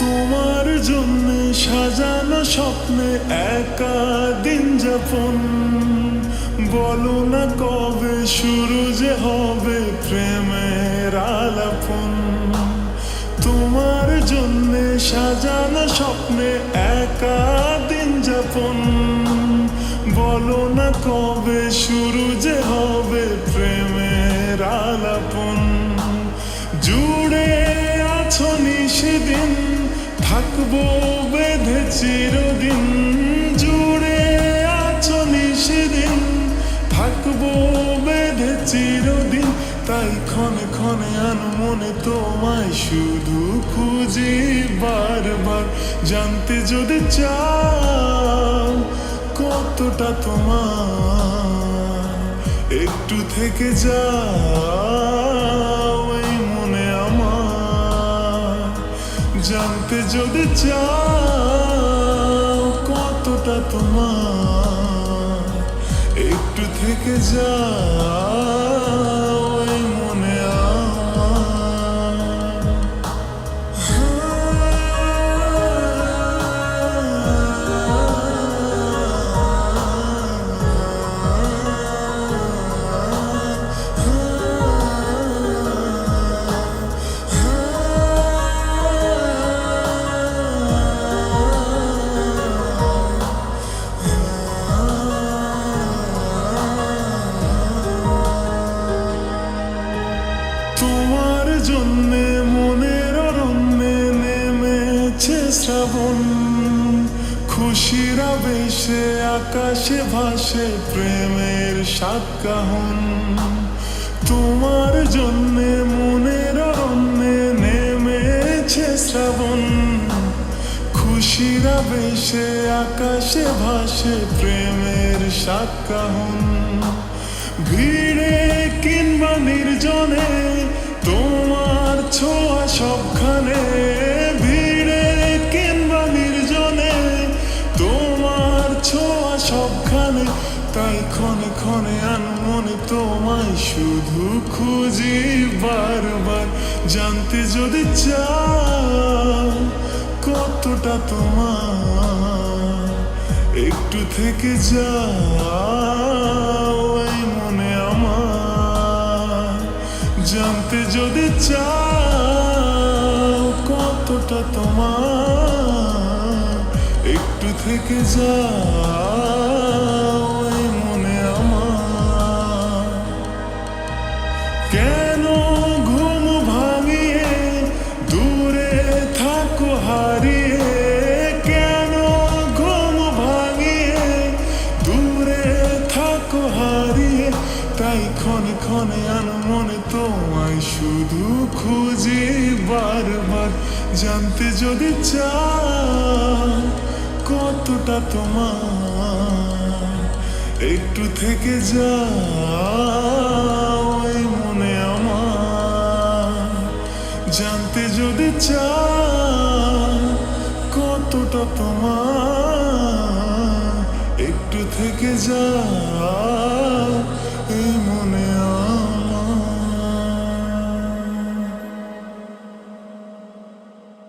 তোমার জন্য সাজানো স্বপ্নে একা দিন যাপন। বলো না কবে শুরু যে হবে প্রেমের আলাপন। তোমার জন্য সাজানো স্বপ্নে একা দিন যাপন। বলো না কবে শুরু যে হবে প্রেমের আলাপন। জুড়ে আছো সেদিন থাকব বেঁধে চিরদিন, জুড়ে আছো সেদিন থাকব বেঁধে চিরদিন, তাই ক্ষণে ক্ষণে আন মনে তোমায় শুধু খুঁজি বারবার। জানতে যদি চাও কতটা তোমার, একটু থেকে যাও। জানতে যদি চাও কতটা তোমার একটু থেকে যাও। শ্রাবণ, খুশির আবেশে আকাশে ভাসে, প্রেমের সাতকাহন তোমার জন্যে মনের অরণ্যে নেমেছে শ্রাবণ, খুশির আবেশে আকাশে ভাসে, প্রেমের সাতকাহন ভিড়ে কিংবা নির্জনে, তোমার ছোঁয়া সবখানে তোমায় শুধু খুঁজি বারবার। জানতে যদি চাও কতটা তোমার, একটু থেকে যাও এই মনে আমার। জানতে যদি চাও কতটা তোমার, একটু থেকে যাও। তাই ক্ষণে ক্ষণে আন মনে তোমায় শুধু খুঁজি বারবার। জানতে যদি চাও কতটা তোমার, একটু থেকে যাও মনে আমার। জানতে যদি চাও কতটা তোমার, একটু থেকে যাও।